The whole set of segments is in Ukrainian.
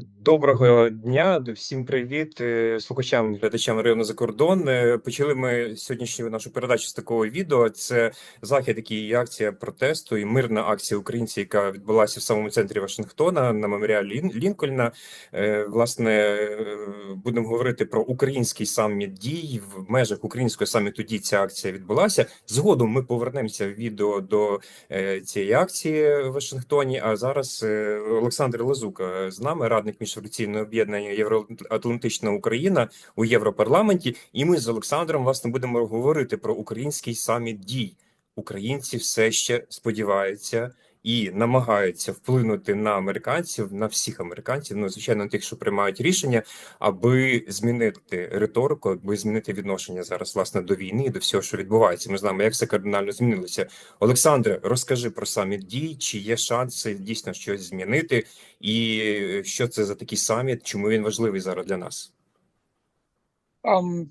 Доброго дня, всім привіт е, слухачам, глядачам району за кордон. Почали ми сьогоднішню нашу передачу з такого відео. Це захід, який є акція протесту і мирна акція українців, яка відбулася в самому центрі Вашингтона на меморіалі Лінкольна. Е, Власне, е, будемо говорити про український саміт дій в межах українського саміту дій. Ця акція відбулася. Згодом ми повернемося в відео до цієї акції в Вашингтоні. А зараз Олександр Лазука з нами, радник міжфракційного об'єднання Євроатлантична Україна у Європарламенті. І ми з Олександром власне будемо говорити про український саміт дій. Українці все ще сподіваються і намагаються вплинути на американців, на всіх американців, ну звичайно, тих, що приймають рішення, аби змінити риторику, аби змінити відношення зараз власне до війни і до всього, що відбувається. Ми знаємо, як це кардинально змінилося. Олександре, розкажи про саміт дій, чи є шанси дійсно щось змінити, і що це за такий саміт, чому він важливий зараз для нас?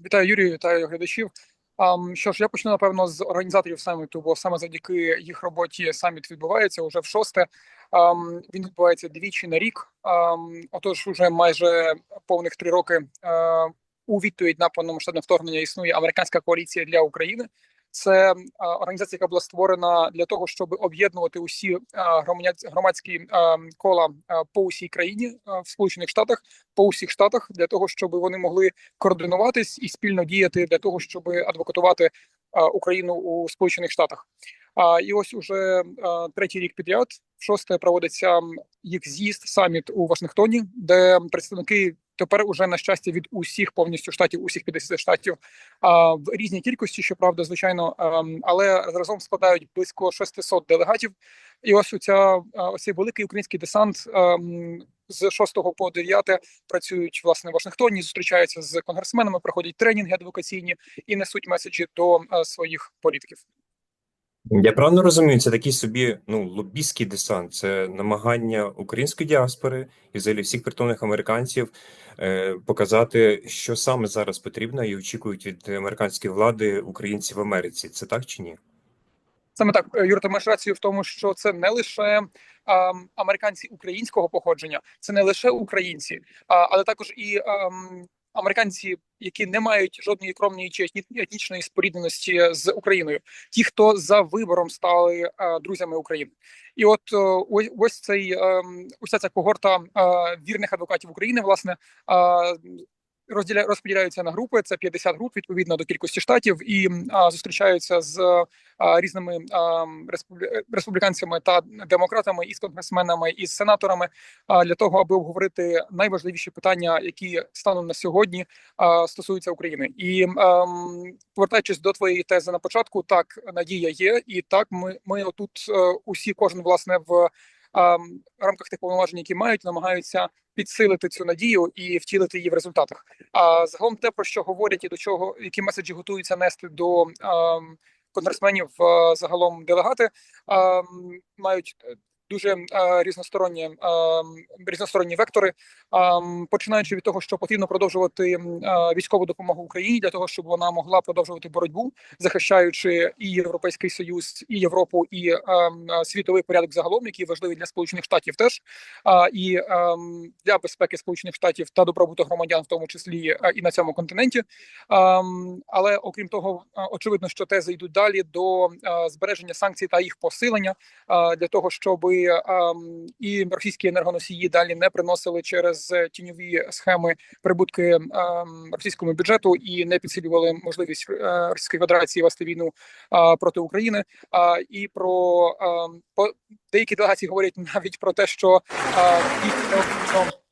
Вітаю, Юрію, вітаю глядачів. Що ж, я почну напевно з організаторів саміту, бо саме завдяки їх роботі саміт відбувається уже в шосте. Він відбувається двічі на рік. Отож, уже майже повних три роки е, у відповідь на повномасштабне вторгнення існує американська коаліція для України. Це е, організація, яка була створена для того, щоб об'єднувати усі е, громадські е, кола е, по усій країні в Сполучених Штатах, по усіх штатах, для того, щоб вони могли координуватись і спільно діяти для того, щоб адвокатувати Україну у Сполучених Штатах. А і ось уже а, третій рік підряд, шосте проводиться їх з'їзд саміт у Вашингтоні, де представники тепер уже на щастя від усіх повністю штатів, усіх 50 штатів, а в різній кількості, щоправда, звичайно, ем, але разом складають близько 600 делегатів. І ось оця ось цей великий український десант ем, з 6 по 9 працюють власне в Вашингтоні, зустрічаються з конгресменами, проходять тренінги адвокаційні і несуть меседжі до е, своїх політиків. Я правильно розумію, це такий собі ну лобістський десант, це намагання української діаспори і взагалі всіх притомних американців е, показати, що саме зараз потрібно і очікують від американської влади українці в Америці. Це так чи ні? Саме так, е, Юра, ти маєш рацію в тому, що це не лише ем, американці українського походження, це не лише українці, а, але також і ем, американці, які не мають жодної кровної чи етнічної спорідненості з Україною, ті, хто за вибором стали е, друзями України. І от е, ось, ось цей ем, ось ця когорта е, вірних адвокатів України, власне. е, Розділя розподіляються на групи. Це 50 груп відповідно до кількості штатів, і а, зустрічаються з а, різними а, республі... республіканцями та демократами, із конгресменами, із сенаторами а, для того, аби обговорити найважливіші питання, які станом на сьогодні а, стосуються України. І ем, повертаючись до твоєї тези на початку, так надія є, і так ми, ми отут е, усі, кожен власне в. Ем, рамках тих повноважень, які мають, намагаються підсилити цю надію і втілити її в результатах. А загалом те, про що говорять і до чого які меседжі готуються нести до конгресменів загалом делегати, мають е, дуже різносторонні різносторонні вектори, починаючи від того, що потрібно продовжувати військову допомогу Україні для того, щоб вона могла продовжувати боротьбу, захищаючи і Європейський Союз, і Європу, і світовий порядок загалом, який важливий для Сполучених Штатів, теж і для безпеки Сполучених Штатів та добробуту громадян, в тому числі і на цьому континенті. Але окрім того, очевидно, що тези йдуть далі до збереження санкцій та їх посилення для того, щоб ем, і російські енергоносії далі не приносили через е, тіньові схеми прибутки російському бюджету і не підсилювали можливість е, Російської Федерації вести війну проти України. А і про по деякі делегації говорять навіть про те, що дійсно необхідно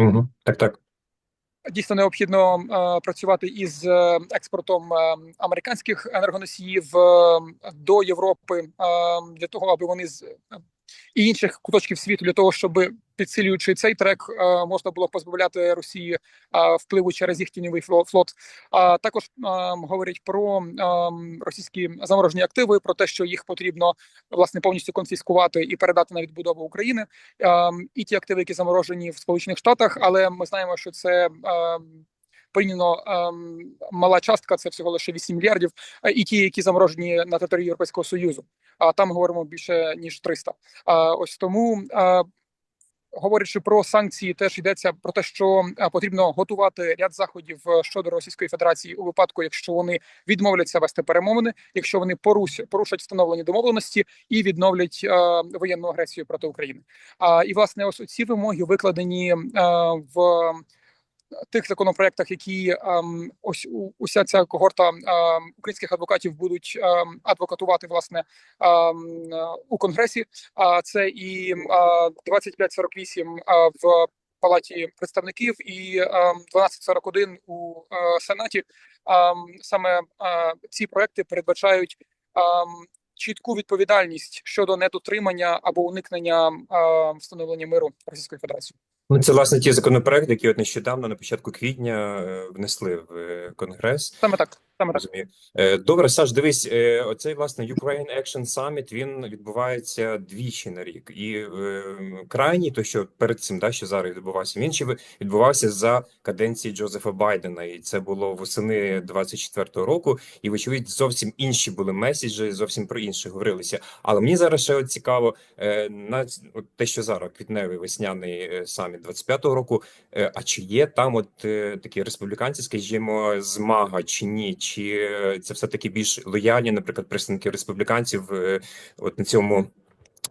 Угу. Так, так. дійсно необхідно е, працювати із е, експортом е, американських енергоносіїв е, до Європи е, для того, аби вони з і інших куточків світу для того, щоб підсилюючи цей трек, е, можна було позбавляти Росії е, впливу через їх тіньовий фло- флот. А також е, говорять про е, російські заморожені активи, про те, що їх потрібно власне повністю конфіскувати і передати на відбудову України. Е, і ті активи, які заморожені в Сполучених Штатах, але ми знаємо, що це. Порівняно ем, мала частка, це всього лише 8 мільярдів, е, і ті, які заморожені на території Європейського союзу. А там говоримо більше ніж 300. А ось тому говорячи про санкції, теж йдеться про те, що потрібно готувати ряд заходів е, щодо Російської Федерації у випадку, якщо вони відмовляться вести перемовини, якщо вони порушать встановлені домовленості і відновлять е, воєнну агресію проти України. А і власне, ось ці вимоги викладені е, в тих законопроектах, які ем, ось уся ця когорта ем, українських адвокатів будуть ем, адвокатувати власне ем, у конгресі. А це і ем, а, 2548 а, в палаті представників і ем, 1241 у е, сенаті. Ем, Саме е, ці проекти передбачають. ем, Чітку відповідальність щодо недотримання або уникнення е, встановлення миру Російської Федерації. Ну, це власне ті законопроекти, які от нещодавно на початку квітня е, внесли в е, конгрес. Саме так, так. Розумію. Е, Добре, Саш, дивись, е, оцей власне Ukraine Action Summit, він відбувається двічі на рік. І е, крайній, то що перед цим, да, що зараз відбувався, він ще відбувався за каденції Джозефа Байдена, і це було восени 24-го року. І вочевидь, зовсім інші були меседжі, зовсім про інше говорилися. Але мені зараз ще от цікаво на от те, що зараз квітневий весняний саміт 25-го року. А чи є там от такі республіканці, скажімо, змага чи ні? Чи це все таки більш лояльні, наприклад, представники республіканців е, от на цьому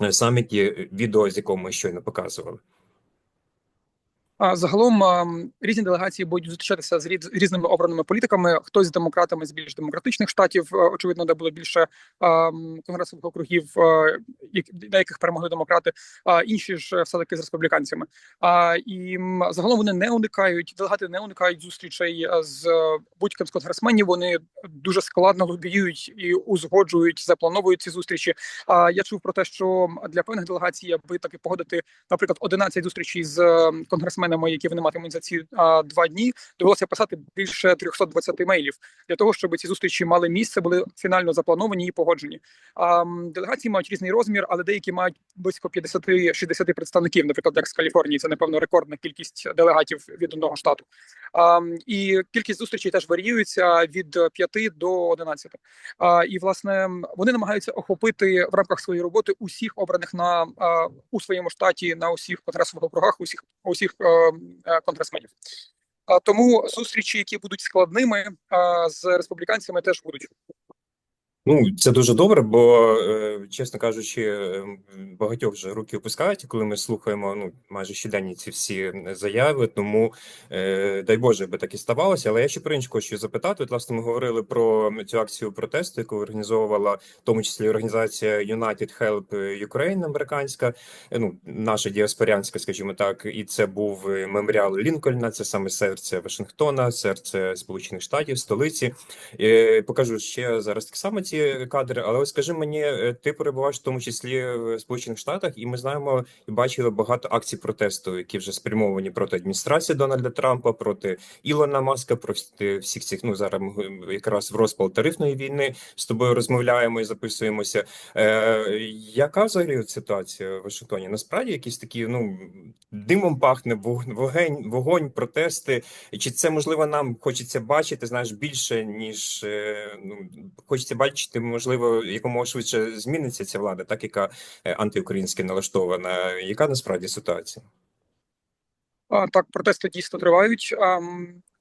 е, саміті, е, відео з якого ми щойно показували? Загалом ем, різні делегації будуть зустрічатися з різними обраними політиками. Хтось з демократами з більш демократичних штатів, е, очевидно, де було більше ем, конгресових округів, е, на яких перемогли демократи, а інші ж все таки з республіканцями. А і загалом вони не уникають делегати, не уникають зустрічей е, з е, будь-ким з конгресменів. Вони дуже складно лобіюють і узгоджують, заплановують ці зустрічі. А я чув про те, що для певних делегацій, аби таки погодити наприклад, 11 зустрічей з е, конгресменами, які вони матимуть за ці а, два дні, довелося писати більше 320 мейлів для того, щоб ці зустрічі мали місце, були фінально заплановані і погоджені. А, делегації мають різний розмір, але деякі мають близько 50-60 представників. Наприклад, як з Каліфорнії, це напевно рекордна кількість делегатів від одного штату. А, і кількість зустрічей теж варіюється від 5 до 11. А, і власне вони намагаються охопити в рамках своєї роботи усіх обраних на а, у своєму штаті на усіх конгресових округах, усіх усіх конгресменів. А тому зустрічі, які будуть складними з республіканцями, теж будуть. Ну, це дуже добре, бо, е, чесно кажучи, е, багатьох вже руки опускають, коли ми слухаємо ну, майже щоденні ці всі заяви. Тому е, дай Боже, би так і ставалося. Але я ще про інше хочу запитати. От, власне, ми говорили про цю акцію протесту, яку організовувала в тому числі організація United Help Ukraine американська, е, ну наша діаспорянська, скажімо так, і це був меморіал Лінкольна. Це саме серце Вашингтона, серце Сполучених Штатів, столиці. Покажу ще зараз так само ці кадри, але ось скажи мені, е, ти перебуваєш в тому числі в Сполучених Штатах, і ми знаємо і бачили багато акцій протесту, які вже спрямовані проти адміністрації Дональда Трампа, проти Ілона Маска, проти всіх цих. Ну зараз ми якраз в розпал тарифної війни з тобою розмовляємо і записуємося. Е, яка взагалі ситуація в Вашингтоні? Насправді якісь такі ну димом пахне вог- вогонь, вогонь, протести. Чи це можливо нам хочеться бачити, знаєш, більше ніж е, ну хочеться бачити, можливо, якомога швидше зміниться ця влада, так яка е, антиукраїнськи налаштована. Яка насправді ситуація? А, так, протести дійсно тривають. А,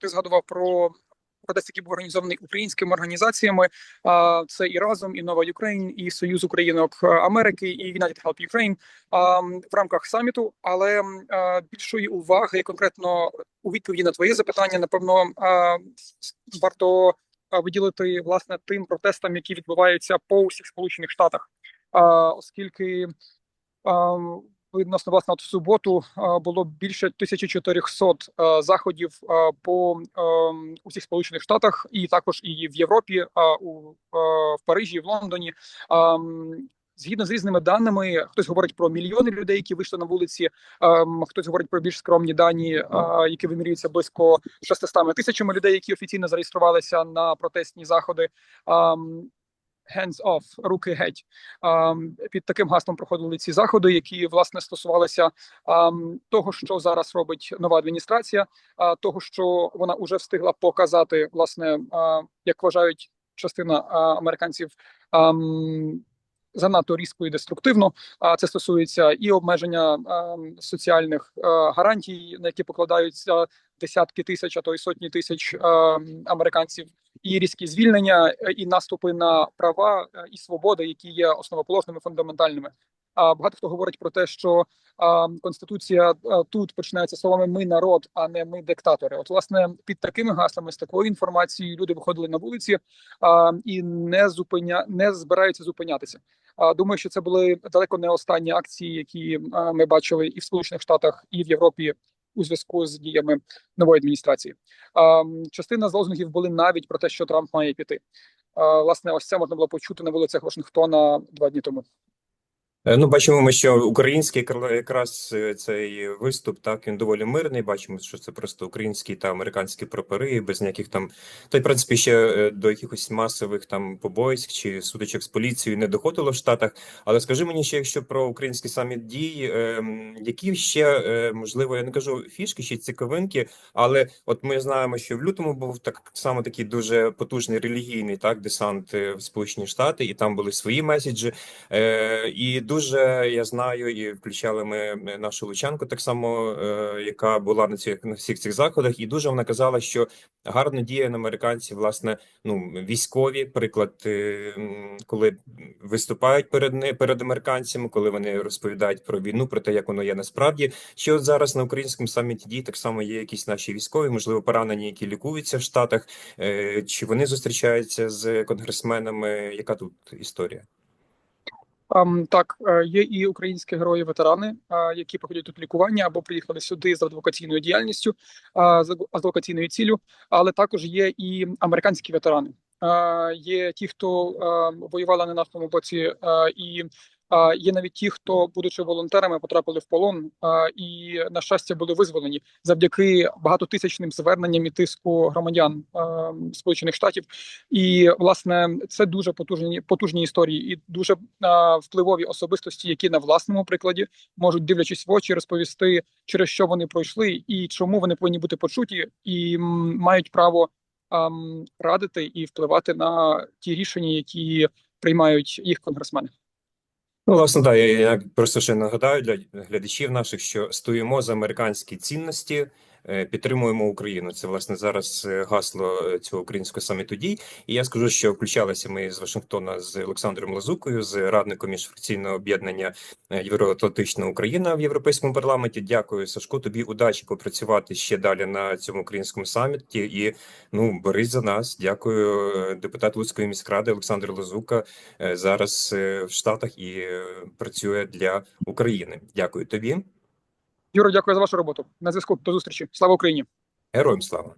ти згадував про протест, який був організований українськими організаціями. Це і разом, і Нова Україн, і Союз Українок Америки, і United Help Ukraine в рамках саміту. Але більшої уваги конкретно у відповіді на твоє запитання, напевно, варто виділити власне тим протестам, які відбуваються по усіх сполучених штатах, оскільки. Відносно власне от в суботу було більше 1400 а, заходів по усіх сполучених штатах, і також і в Європі, у в Парижі, в Лондоні. Згідно з різними даними, хтось говорить про мільйони людей, які вийшли на вулиці. ем, Хтось говорить про більш скромні дані, а, які вимірюються близько 600 тисячами людей, які офіційно зареєструвалися на протестні заходи. Ам, Hands off, руки геть. Ам, Під таким гаслом проходили ці заходи, які власне стосувалися ам, того, що зараз робить нова адміністрація, а, того, що вона вже встигла показати, власне, а, як вважають частина американців. ам, занадто різко і деструктивно. А це стосується і обмеження соціальних гарантій, на які покладаються десятки тисяч, а то й сотні тисяч американців, і різкі звільнення, і наступи на права і свободи, які є основоположними фундаментальними. А багато хто говорить про те, що а, конституція а, тут починається словами ми народ, а не ми диктатори. От, власне, під такими гаслами, з такою інформацією, люди виходили на вулиці а, і не зупиня не збираються зупинятися. Думаю, що це були далеко не останні акції, які ми бачили і в Сполучених Штатах, і в Європі у зв'язку з діями нової адміністрації. Частина з лозунгів були навіть про те, що Трамп має піти. Власне, ось це можна було почути на вулицях Вашингтона два дні тому. Е, Ну, бачимо, ми, що український якраз е, цей виступ, так він доволі мирний. Бачимо, що це просто українські та американські прапори, без ніяких там, та й в принципі ще е, до якихось масових там побоїськ чи сутичок з поліцією не доходило в Штатах. Але скажи мені ще, якщо про український саміт дій, ем, які ще можливо, я не кажу фішки чи цікавинки, але от ми знаємо, що в лютому був так само такий дуже потужний релігійний так десант в Сполучені Штати, і там були свої меседжі. І дуже я знаю, і включали ми нашу Лучанку, так само, е, яка була на цих на всіх цих заходах, і дуже вона казала, що гарно діє на американців, власне, ну військові, приклад, е, коли виступають перед перед американцями, коли вони розповідають про війну, про те, як воно є насправді. Що зараз на українському саміті дій так само є якісь наші військові, можливо, поранені, які лікуються в Штатах, е, чи вони зустрічаються з конгресменами? Яка тут історія? Так, е, є і українські герої-ветерани, які проходять тут лікування або приїхали сюди з адвокаційною діяльністю, а, з адвокаційною ціллю, але також є і американські ветерани. Є ті, хто а, воювали на нашому боці, і є навіть ті, хто, будучи волонтерами, потрапили в полон а, і, на щастя, були визволені завдяки багатотисячним зверненням і тиску громадян а, Сполучених Штатів. І власне це дуже потужні потужні історії і дуже а, впливові особистості, які на власному прикладі можуть, дивлячись в очі, розповісти, через що вони пройшли, і чому вони повинні бути почуті, і мають право радити і впливати на ті рішення, які приймають їх конгресмени. Ну, власне, да, я, я просто ще нагадаю для глядачів наших, що стоїмо за американські цінності, підтримуємо Україну. Це власне зараз е, гасло е, цього українського саміту дій. І я скажу, що включалися ми з Вашингтона з Олександром Лазукою, з радником міжфракційного об'єднання е, Євроатлантична Україна в Європейському парламенті. Дякую, Сашко. Тобі удачі попрацювати ще далі на цьому українському саміті. І ну борись за нас. Дякую, е, депутат Луцької міськради Олександр Лазука е, зараз е, в Штатах і е, працює для України. Дякую тобі, Юро, дякую за вашу роботу. На зв'язку до зустрічі. Слава Україні! героям слава.